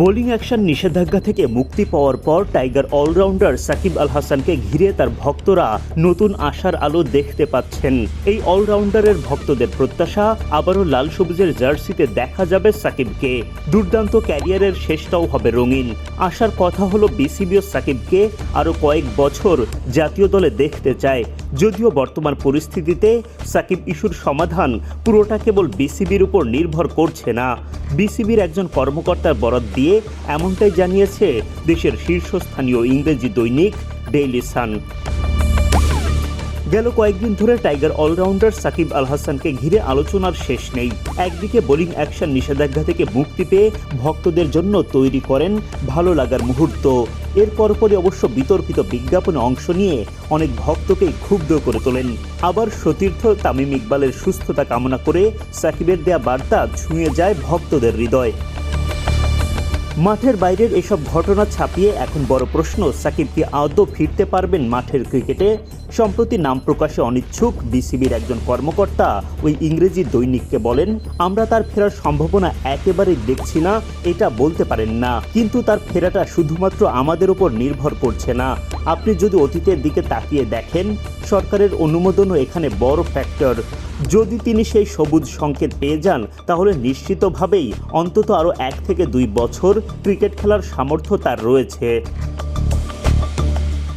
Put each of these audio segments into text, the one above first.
Bowling action নিষেধাজ্ঞা থেকে মুক্তি পাওয়ার পর টাইগার অলরাউন্ডার সাকিব আল হাসানকে ঘিরে তার ভক্তরা নতুন আশার আলো দেখতে পাচ্ছেন। এই অলরাউন্ডারের ভক্তদের প্রত্যাশা, আবারও লাল সবুজের জার্সিতে দেখা যাবে সাকিবকে। দুর্দান্ত ক্যারিয়ারের শেষটাও হবে রঙিন। আশার কথা হলো বিসিবিও সাকিবকে আরও কয়েক বছর জাতীয় দলে দেখতে চায়। যদিও বর্তমান পরিস্থিতিতে সাকিব ইস্যুর সমাধান পুরোটা কেবল বিসিবির উপর নির্ভর করছে না। বিসিবির একজন কর্মকর্তার বরাত দিয়ে এমনটাই জানিয়েছে দেশের শীর্ষস্থানীয় ইংরেজি দৈনিক ডেইলি সান। গেল কয়েকদিন ধরে টাইগার অলরাউন্ডার সাকিব আল হাসানকে ঘিরে আলোচনার শেষ নেই। একদিকে বোলিং অ্যাকশন নিষেধাজ্ঞা থেকে মুক্তি পেয়ে ভক্তদের জন্য তৈরি করেন ভালো লাগার মুহূর্ত। এর পরপরই অবশ্য বিতর্কিত বিজ্ঞাপনে অংশ নিয়ে অনেক ভক্তকেই ক্ষুব্ধ করে তোলেন। আবার সতীর্থ তামিম ইকবালের সুস্থতা কামনা করে সাকিবের দেয়া বার্তা ছুঁয়ে যায় ভক্তদের হৃদয়। মাঠের বাইরের এসব ঘটনা ছাপিয়ে এখন বড় প্রশ্ন সাকিব কি আদৌ ফিরতে পারবেন মাঠের ক্রিকেটে? সম্প্রতি নাম প্রকাশে অনিচ্ছুক, বিসিবির একজন কর্মকর্তা ওই ইংরেজি দৈনিককে বলেন, আমরা তার ফেরার সম্ভাবনা একেবারেই দেখছি না, এটা বলতে পারেন না। কিন্তু তার ফেরাটা শুধুমাত্র আমাদের উপর নির্ভর করছে না। আপনি যদি অতীতের দিকে তাকিয়ে দেখেন, সরকারের অনুমোদনও এখানে বড় ফ্যাক্টর যদি তিনি সেই সবুজ সংকেত পেয়ে যান, তাহলে নিশ্চিতভাবেই অন্তত আরও এক থেকে দুই বছর ক্রিকেট খেলার সামর্থ্য তার রয়েছে।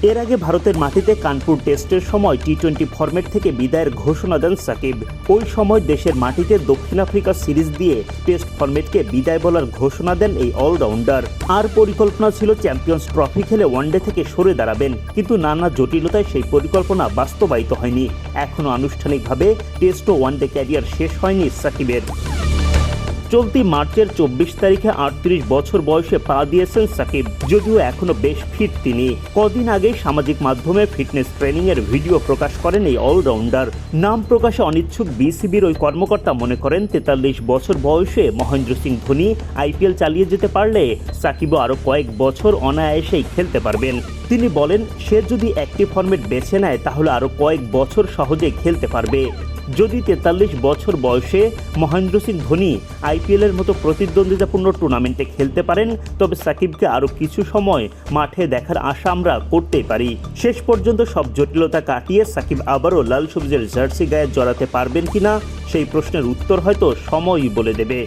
এর আগে ভারতের মাটিতে কানপুর টেস্টের সময় টি টোয়েন্টি ফরম্যাট থেকে বিদায়ের ঘোষণা দেন সাকিব। ওই সময় দেশের মাটিতে দক্ষিণ আফ্রিকা সিরিজ দিয়ে টেস্ট ফরম্যাটকে বিদায় বলার ঘোষণা দেন এই অলরাউন্ডার। আর পরিকল্পনা ছিল চ্যাম্পিয়ন্স ট্রফি খেলে ওয়ানডে থেকে সরে দাঁড়াবেন, কিন্তু নানা জটিলতায় সেই পরিকল্পনা বাস্তবায়িত হয়নি। এখনও আনুষ্ঠানিকভাবে টেস্ট ও ওয়ানডে ক্যারিয়ার শেষ হয়নি সাকিবের। চলতি মার্চের চব্বিশ তারিখে আটত্রিশ বছর বয়সে পা দিয়েছেন সাকিব। যদিও এখনও বেশ ফিট তিনি। কদিন আগে সামাজিক মাধ্যমে ফিটনেস ট্রেনিং এর ভিডিও প্রকাশ করেন এই অলরাউন্ডার নাম প্রকাশে অনিচ্ছুক বিসিবির ওই কর্মকর্তা মনে করেন, তেতাল্লিশ বছর বয়সে মহেন্দ্র সিং ধোনি আইপিএল চালিয়ে যেতে পারলে সাকিবও আরও কয়েক বছর অনায়াসেই খেলতে পারবেন। তিনি বলেন, সে যদি একটি ফর্মেট বেছে নেয়, তাহলে আরও কয়েক বছর সহজে খেলতে পারবে। যদি তেতাল্লিশ বছর বয়সে মহেন্দ্র সিং ধোনি আইপিএলের মতো প্রতিদ্বন্দ্বিতাপূর্ণ টুর্নামেন্টে খেলতে পারেন, তবে সাকিবকে আরও কিছু সময় মাঠে দেখার আশা আমরা করতেই পারি। শেষ পর্যন্ত সব জটিলতা কাটিয়ে সাকিব আবারও লাল সবুজের জার্সি গায়ে জড়াতে পারবেন কিনা, সেই প্রশ্নের উত্তর হয়তো সময়ই বলে দেবে।